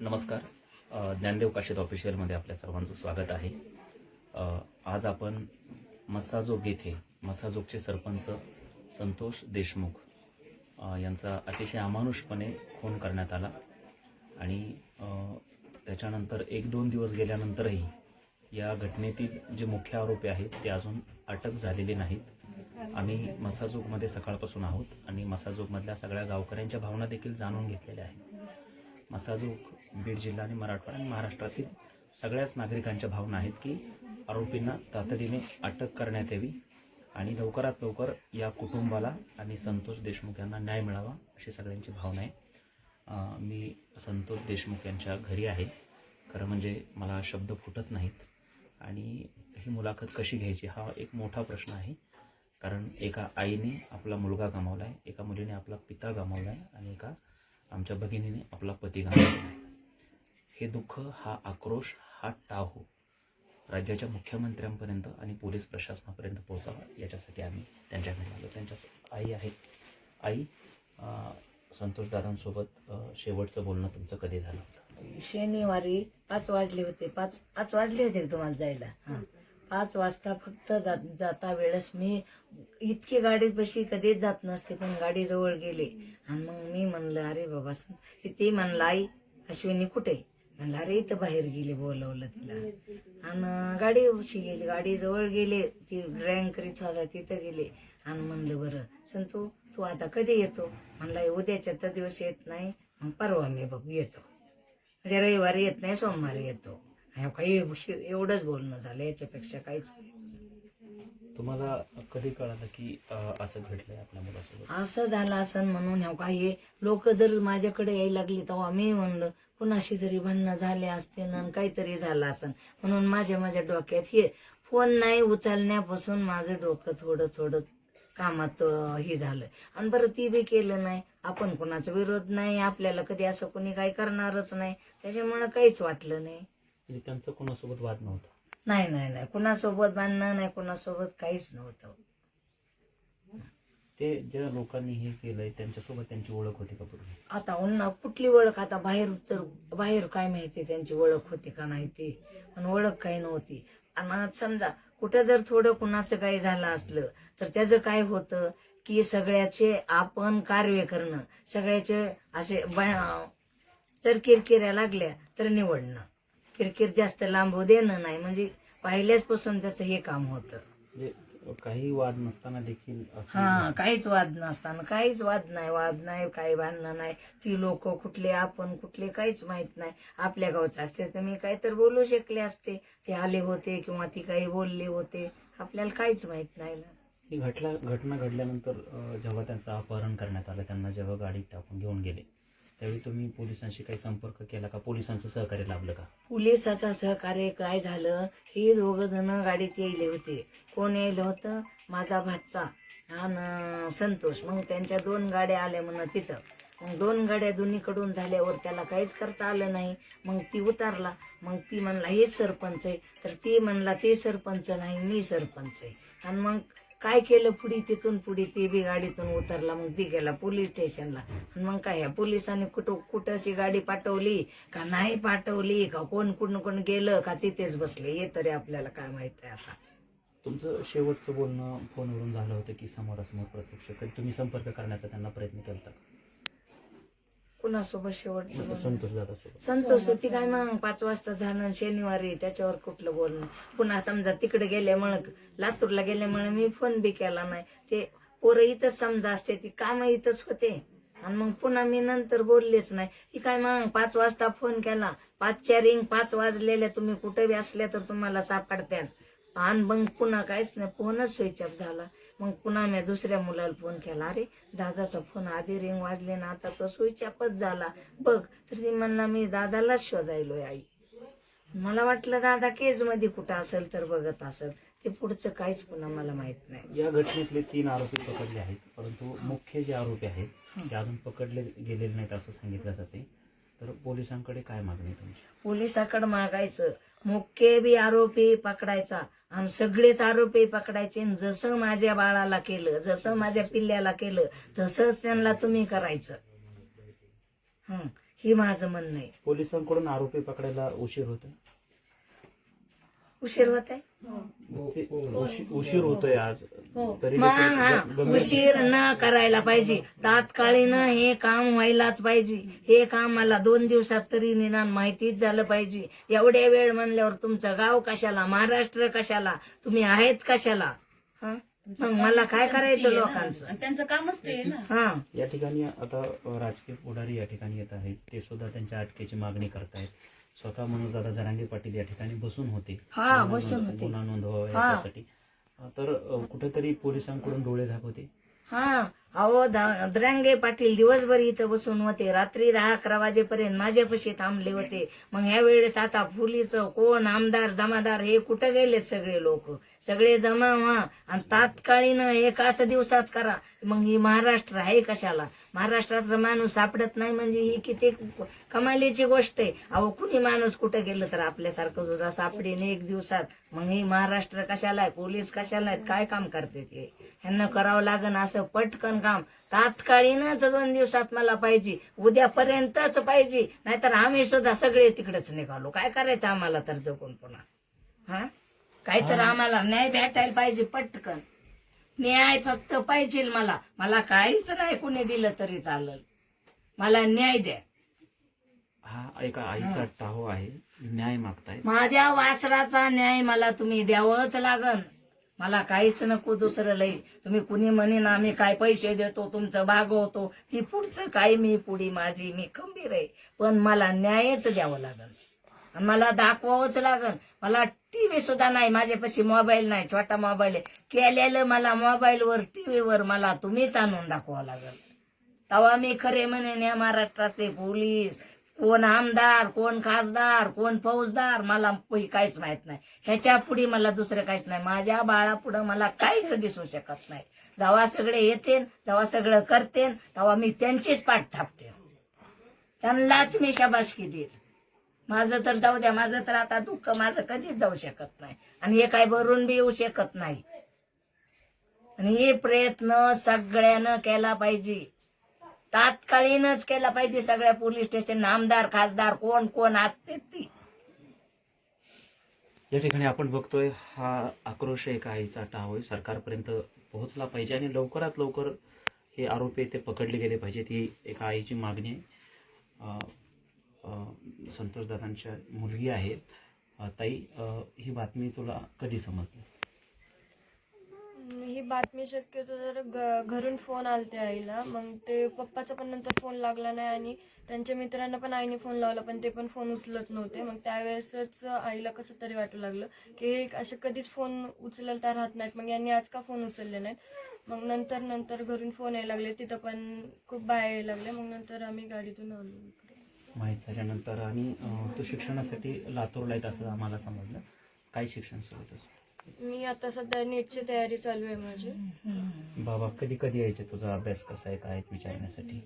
नमस्कार. ज्ञानदेव काशीद ऑफिशियलमध्ये आपल्या सर्वांचं स्वागत आहे. आज आपण मसाजोग येथे मसाजोगचे सरपंच संतोष देशमुख यांचा अतिशय अमानुषपणे खून करण्यात आला. आणि त्याच्यानंतर एक दोन दिवस गेल्यानंतरही या घटनेतील जे मुख्य आरोपी आहेत ते अजून अटक झालेले नाहीत. आम्ही मसाजोगमध्ये सकाळपासून आहोत आणि मसाजोगमधल्या सगळ्या गावकऱ्यांच्या भावना देखील जाणून घेतलेल्या आहेत. मसादूक बीड जिल्हा आणि मराठवाडा आणि महाराष्ट्रातील सगळ्याच नागरिकांच्या भावना आहेत की आरोपींना तातडीने अटक करण्यात यावी आणि लवकरात लवकर या कुटुंबाला आणि संतोष देशमुख यांना न्याय मिळावा अशी सगळ्यांची भावना आहे. मी संतोष देशमुख यांच्या घरी आहे. खरं म्हणजे मला शब्द फुटत नाहीत. आणि ही मुलाखत कशी घ्यायची हा एक मोठा प्रश्न आहे. कारण एका आईने आपला मुलगा गमावला आहे एका मुलीने आपला पिता गमावला आहे आणि एका आमच्या भगिनीने आपला पती गमावला आहे हे दुःख हा आक्रोश हा टाहो राज्याच्या मुख्यमंत्र्यांपर्यंत आणि पोलीस प्रशासनापर्यंत पोहोचावा याच्यासाठी आम्ही त्यांच्या घरी आलो. त्यांच्या आई आहेत. आई अं, संतोष दादांसोबत शेवटचं बोलणं तुमचं कधी झालं होतं? शनिवारी पाच वाजले होते. पाच पाच वाजले होते तुम्हाला जायला. हां. पाच वाजता फक्त जात- जाता वेळेस मी इतकी गाडीत बशी कधीच जात नसते पण गाडी जवळ गेले. आणि मग मी म्हणलं अरे बाबा स- ते म्हणलं आई अश्विनी कुठे? म्हणलं अरे इथं बाहेर गेली बोलवलं तिला. आणि गाडी उशी गेली गाडी जवळ गेले ती ड्रायव्हिंग करीत होता तिथं गेले. आणि म्हणलं बरं संतू तू आता कधी येतो? म्हणला उद्याच्या तर दिवस येत नाही मग परवा मी बघ येतो. म्हणजे रविवारी येत नाही सोमवारी येतो. काही एवढंच बोलणं झालं याच्यापेक्षा काहीच. तुम्हाला कधी कळालं की असं घडलंय आपल्या मुलासोबत? असं झालं असं म्हणून ह्या काही लोक जर माझ्याकडे यायला लागली तेव्हा मी म्हणलं कुणाशी तरी भांडणं झाले असते ना काहीतरी झालं असन म्हणून माझ्या माझ्या डोक्यात हे फोन नाही उचलण्यापासून माझं डोकं थोडं थोडं कामात हे झालं. आणि बरं ती बी केलं नाही. आपण कोणाचा विरोध नाही. आपल्याला कधी असं कोणी काही करणारच नाही. त्याच्यामुळे काहीच वाटलं नाही. म्हणजे त्यांचं कोणासोबत वाद नव्हता. नाही नाही नाही. कुणासोबत भांडणं नाही कुणासोबत काहीच नव्हतं. ते ज्या लोकांनी हे केलंय त्यांच्यासोबत त्यांची ओळख होती का पूर्वी? आता उन्हा कुठली ओळख? आता बाहेर तर बाहेर काय माहिती त्यांची ओळख होती का नाही ती? पण ओळख काही नव्हती. आणि मनात समजा कुठं जर थोडं कुणाचं काही झालं असलं तर त्याचं काय होतं? की सगळ्याचे आपण कार्य करणं सगळ्याचे असे ब- जर किरकिऱ्या लागल्या तर निवडणं. किरकिर जास्त लांबू देणं नाही. म्हणजे पहिल्याचपासून त्याचं हे काम होतं. म्हणजे काही वाद नसताना देखील असं हा काहीच वाद नसताना काहीच वाद नाही वाद नाही काही भांडणं नाही. ती लोक कुठले आपण कुठले काहीच माहीत नाही. आपल्या गावचं असते तर मी काही तर बोलू शकले असते. ते आले होते किंवा ती काही बोलले होते. आपल्याला काहीच माहीत नाही ना. ही घटना घटना घडल्यानंतर अं, जेव्हा त्यांचं अपहरण करण्यात आलं त्यांना जेव्हा गाडीत टाकून घेऊन गेले त्यावेळी तुम्ही पोलिसांशी काही संपर्क केला का? पोलिसांचं सहकार्य लाभलं का? पोलिसाचं सहकार्य काय झालं? हे दोघ जण गाडीत यायले होते. कोण यायलं होतं? माझा भाचा आणि संतोष. मग त्यांच्या दोन गाड्या आल्या म्हणून तिथं. मग दोन गाड्या दोन्हीकडून झाल्यावर त्याला काहीच करता आलं नाही. मग ती उतारला. मग ती म्हणला हे सरपंच आहे. तर ती म्हणला ते सरपंच नाही मी सरपंच आहे. आणि मग काय केलं पुढे तिथून पुढे ते बी गाडीतून उतरला मग ती गेला पोलीस स्टेशनला. आणि मग काय ह्या पोलिसांनी कुठं कुठं अशी गाडी पाठवली का नाही पाठवली का कोण कुठं कोण गेलं का तिथेच बसले हे तरी आपल्याला काय माहीत आहे आता. तुमचं शेवटचं बोलणं फोनवरून झालं होतं की समोरासमोर प्रत्यक्ष कधी तुम्ही संपर्क करण्याचा त्यांना प्रयत्न केला कुणासोबत शेवटचं बोलणं? संतोष दादासोबत. संतोष ती काय मग पाच वाजता झालं शनिवारी त्याच्यावर कुठलं बोलणं? पुन्हा समजा तिकडे गेल्यामुळं लातूरला गेल्यामुळे मी फोन बी केला नाही. ते पोरं इथंच समजा असते ती काम इथंच होते. आणि मग पुन्हा मी नंतर बोललेच नाही. ही काय मग पाच वाजता फोन केला. पाचच्या रिंग पाच वाजलेल्या तुम्ही कुठे बी असल्या तर तुम्हाला सापडत्या आणि मग पुन्हा काहीच नाही फोनच स्विच ऑफ झाला. मग पुन्हा मी दुसऱ्या मुलाला फोन केला. अरे दादाचा फोन आधी रिंग वाजले ना आता तो स्विच ऑफच झाला. बघ तर ती म्हणला मी दादालाच शोधायलोय आई. मला वाटलं दादा केजमध्ये कुठं असेल तर बघत असेल. ते पुढचं काहीच पुन्हा मला माहीत नाही. या घटनेतले तीन आरोपी पकडले आहेत परंतु मुख्य जे आरोपी आहेत ते अजून पकडले गेलेले नाहीत असं सांगितलं जाते. तर पोलिसांकडे काय मागणी तुमची? पोलिसाकडे मागायचं. मुख्य बी आरोपी पकडायचा आणि सगळेच आरोपी पकडायचे आणि जसं माझ्या बाळाला केलं जसं माझ्या पिल्ल्याला केलं तसंच त्यांना तुम्ही करायचं. हं हे माझं म्हणणं आहे. पोलिसांकडून आरोपी पकडायला उशीर होतो उशीर होत आहे ते उशी- उशीर होतोय आज. तरी मग हा गंभीर- उशीर न करायला पाहिजे. तात्काळीनं हे काम व्हायलाच पाहिजे. हे काम मला दोन दिवसात तरी निदान माहितीच झालं पाहिजे. एवढ्या वेळ म्हणल्यावर तुमचं गाव कशाला? महाराष्ट्र कशाला? तुम्ही आहेत कशाला? हा? मग मला काय करायचं लोकांचं? आणि त्यांचं कामच ते आहे ना. हा. या ठिकाणी आता राजकीय पुढारी या ठिकाणी येत आहेत. ते सुद्धा त्यांच्या अटकेची मागणी करतायत. स्वतः मनोजदादा जरांगे पाटील या ठिकाणी बसून होते हा, बसून होते. गुन्हा नोंदवावा हा. याच्यासाठी तर कुठेतरी पोलिसांकडून डोळे झाक होते हा अहो द्रांगे पाटील दिवसभर इथं बसून होते. रात्री दहा अकरा वाजेपर्यंत माझ्यापाशी थांबले होते. मग ह्या वेळेस आता फुलीचं कोण आमदार जमादार हे कुठं गेलेत सगळे लोक? सगळे जमा व्हा आणि तात्काळीनं एकाच दिवसात करा. मग ही महाराष्ट्र आहे कशाला? महाराष्ट्रातला माणूस सापडत नाही म्हणजे ही किती कमालीची गोष्ट आहे. अहो कुणी माणूस कुठं गेलं तर आपल्यासारखं तुझा सापडेन एक दिवसात? मग ही महाराष्ट्र कशाला आहे? पोलीस कशाला आहेत? काय काम करते ते? ह्यांना करावं लागन असं पटकन काम तात्काळीनच दोन दिवसात मला पाहिजे. उद्यापर्यंतच पाहिजे. नाहीतर आम्ही सुद्धा सगळे तिकडेच निघालो. काय करायचं आम्हाला तर जगून पुन्हा? हा? काहीतर आम्हाला न्याय भेटायला पाहिजे पटकन. न्याय फक्त पाहिजे मला. मला काहीच नाही कुणी दिलं तरी चालेल. मला न्याय द्या. हा एका आईचा टाहो आहे. न्याय मागतायत माझ्या वासराचा न्याय मला तुम्ही द्यावंच लागन. मला काहीच नको दुसरं लई. तुम्ही कुणी म्हणेन आम्ही काय पैसे देतो तुमचं भागवतो. ती पुढचं काय मी पुढी माझी मी खंबीर आहे. पण मला न्यायच द्यावं लागन. मला दाखवावंच लागल मला टीव्ही सुद्धा नाही माझ्यापाशी मोबाईल नाही छोटा मोबाईल आहे. केलेलं मला मोबाईलवर टीव्हीवर मला तुम्हीच आणून दाखवावं लागल तेव्हा मी खरे म्हणेन या महाराष्ट्रातले पोलीस कोण आमदार कोण खासदार कोण फौजदार मला काहीच माहीत नाही. ह्याच्या पुढे मला दुसरं काहीच नाही. माझ्या बाळापुढं मला काहीच दिसू शकत नाही. जेव्हा सगळे येतेन जेव्हा सगळं करतेन तेव्हा मी त्यांचीच पाठ थापते. त्यांनाच मी शाबासकी देईल माझं तर जाऊ द्या माझं तर आता दुःख माझं कधीच जाऊ शकत नाही. आणि हे काय भरून बी येऊ शकत नाही. आणि हे प्रयत्न सगळ्यानं केला पाहिजे. तात्कालीनच केला पाहिजे सगळ्या पोलीस स्टेशन आमदार खासदार कोण कोण असते ती. या ठिकाणी आपण बघतोय हा आक्रोश एका आईचा टाव आहे सरकारपर्यंत पोहोचला पाहिजे आणि लवकरात लवकर हे आरोपी ते पकडले गेले पाहिजेत ही एका आईची मागणी आहे. संतोषदादांच्या मुलगी आहेत. ताई ही बातमी तुला कधी समजली? ही बातमी शक्यतो जर ग घरून फोन आलते आईला मग ते पप्पाचा पण नंतर फोन लागला नाही आणि त्यांच्या मित्रांना पण आईने फोन लावला पण ते पण फोन उचलत नव्हते. मग त्यावेळेसच आईला कसं तरी वाटू लागलं की हे असे कधीच फोन उचलता राहत नाहीत. मग यांनी आज का फोन उचलले नाहीत? मग नंतर नंतर घरून फोन यायला लागले. तिथं पण खूप बाया यायला लागले मग नंतर आम्ही गाडीतून आलो माहीत झाल्यानंतर आणि तू शिक्षणासाठी लातूरला येत असं आम्हाला समजलं. काय शिक्षण सुरू होतं मी आता सध्या नीटची तयारी चालू आहे माझी. बाबा कधी कधी यायचे? तुझा अभ्यास कसा आहे? काय विचारण्यासाठी?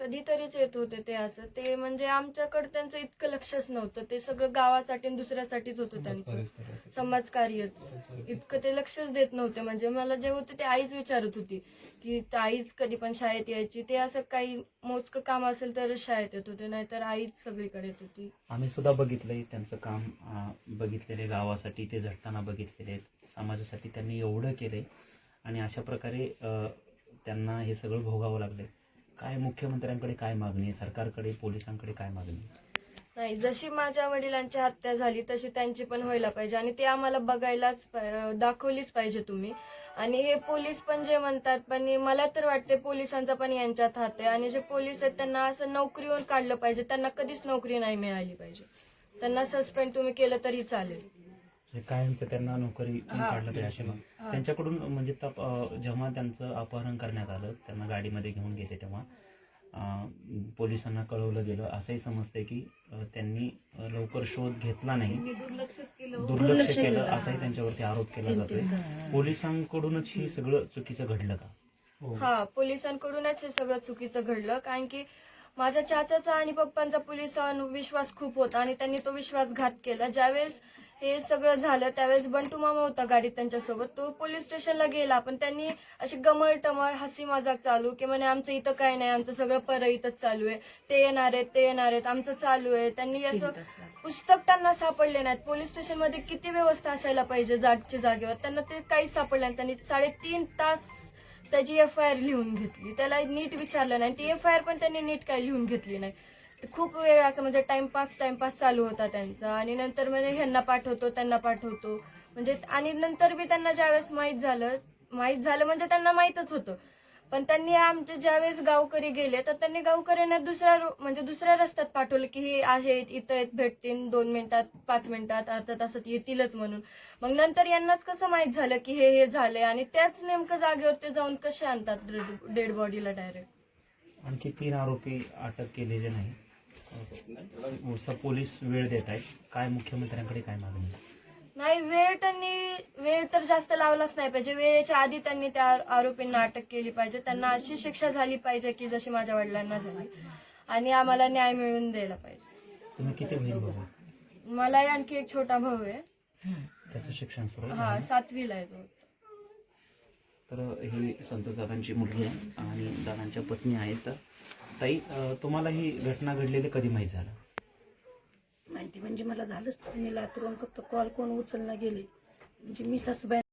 कधीतरीच येत होते ते असं. ते म्हणजे आमच्याकडे त्यांचं इतकं लक्षच नव्हतं. ते सगळं गावासाठी आणि दुसऱ्यासाठीच होतं त्यांचं. समाजकार्यच. इतकं ते लक्षच देत नव्हते. म्हणजे मला जे होते ते आईच विचारत होती की त- आईच कधी पण शाळेत यायची. ते असं काही मोजकं काम असेल तरच शाळेत येत होते नाहीतर आईच सगळीकडे येत होती. आम्ही सुद्धा बघितलंय त्यांचं काम अं, बघितलेले गावासाठी ते झटताना बघितलेले आहेत. समाजासाठी त्यांनी एवढं केलंय. आणि अशा प्रकारे अं, त्यांना हे सगळं भोगावं लागलंय. काय मुख्यमंत्र्यांकडे काय मागणी आहे? सरकारकडे पोलिसांकडे काय मागणी आहे? नाही जशी माझ्या वडिलांची हत्या झाली तशी त्यांची पण व्हायला पाहिजे आणि ते आम्हाला बघायलाच दाखवलीच पाहिजे तुम्ही. आणि हे पोलीस पण जे म्हणतात पण मला तर वाटते पोलिसांचा पण यांच्यात हात आहे. आणि जे पोलीस आहेत त्यांना असं नोकरीवर काढलं पाहिजे. त्यांना कधीच नोकरी नाही मिळाली पाहिजे. त्यांना सस्पेंड तुम्ही केलं तरी चालेल. हे कायमचं त्यांना नोकरी काढलं पाहिजे असे मग. त्यांच्याकडून म्हणजे तप- जेव्हा त्यांचं अपहरण करण्यात आलं त्यांना गाडीमध्ये घेऊन गेले तेव्हा पोलिसांना कळवलं गेलं. असंही समजतंय की त्यांनी लवकर शोध घेतला नाही. दुर्लक्ष केलं. असाही त्यांच्यावरती आरोप केला जातोय. पोलिसांकडूनच ही सगळं चुकीचं घडलं का? हा. पोलिसांकडूनच हे सगळं चुकीचं घडलं. कारण की माझ्या चाचाचा आणि पप्पांचा पोलिसांवर विश्वास खूप होता आणि त्यांनी तो विश्वासघात केला. ज्यावेळेस हे सगळं झालं त्यावेळेस बंटू मामा होता गाडीत त्यांच्यासोबत. तो पोलीस स्टेशनला गेला पण त्यांनी अशी गमळ टमळ हसी मजाक चालू की म्हणे आमचं इथं काय नाही आमचं सगळं पर इथंच चालू आहे. ते येणार आहेत ते येणार आहेत आमचं चालू आहे. त्यांनी असं पुस्तक त्यांना सापडले नाहीत. पोलीस स्टेशनमध्ये किती व्यवस्था असायला पाहिजे जागच्या जागेवर? त्यांना ते काहीच सापडलं नाही. त्यांनी साडेतीन तास त्याची एफ आय आर लिहून घेतली. त्याला नीट विचारलं नाही. ती एफ आय आर पण त्यांनी नीट काही लिहून घेतली नाही. खूप वेळ असं म्हणजे टाइमपास टाइमपास चालू होता त्यांचा. आणि नंतर म्हणजे ह्यांना पाठवतो त्यांना पाठवतो. म्हणजे आणि नंतर बी त्यांना ज्यावेळेस माहीत झालं माहीत झालं म्हणजे त्यांना माहीतच होतं. पण त्यांनी आमचे ज्यावेळेस गावकरी गेले तर त्यांनी गावकऱ्यांना दुसऱ्या म्हणजे दुसऱ्या रस्त्यात पाठवलं की हे आहेत इथं आहेत भेटतील दोन मिनिटात पाच मिनिटात अर्धा तासात येतीलच म्हणून. मग नंतर यांनाच कसं माहीत झालं की हे हे झालंय? आणि त्याच नेमकं जागेवर ते जाऊन कसे आणतात डेड बॉडीला डायरेक्ट? आणखी तीन आरोपी अटक केलेले नाही पोलीस वेळ देत आहेत. काय मुख्यमंत्र्यांकडे काय मागणी? नाही वेळ त्यांनी वेळ तर जास्त लावलाच नाही पाहिजे. वेळेच्या आधी त्यांनी त्या आरोपींना अटक केली पाहिजे. त्यांना अशी शिक्षा झाली पाहिजे की जशी माझ्या वडिलांना झाली. आणि आम्हाला न्याय मिळवून द्यायला पाहिजे. तुम्ही किती बहीण भाऊ मला आणखी एक छोटा भाऊ आहे. त्याचं शिक्षण सुरू आहे? हा सातवीला आहे तो. तर ही संतोष दादांची मुलगी आहे आणि दादांच्या पत्नी आहेत. तर ताई अ, तुम्हाला ही घटना घडलेली कधी माहीत झालं? माहिती म्हणजे मला झालंच नाही. मी लातूरून फक्त कॉल कोण उचलला गेले. म्हणजे मी सासूबाई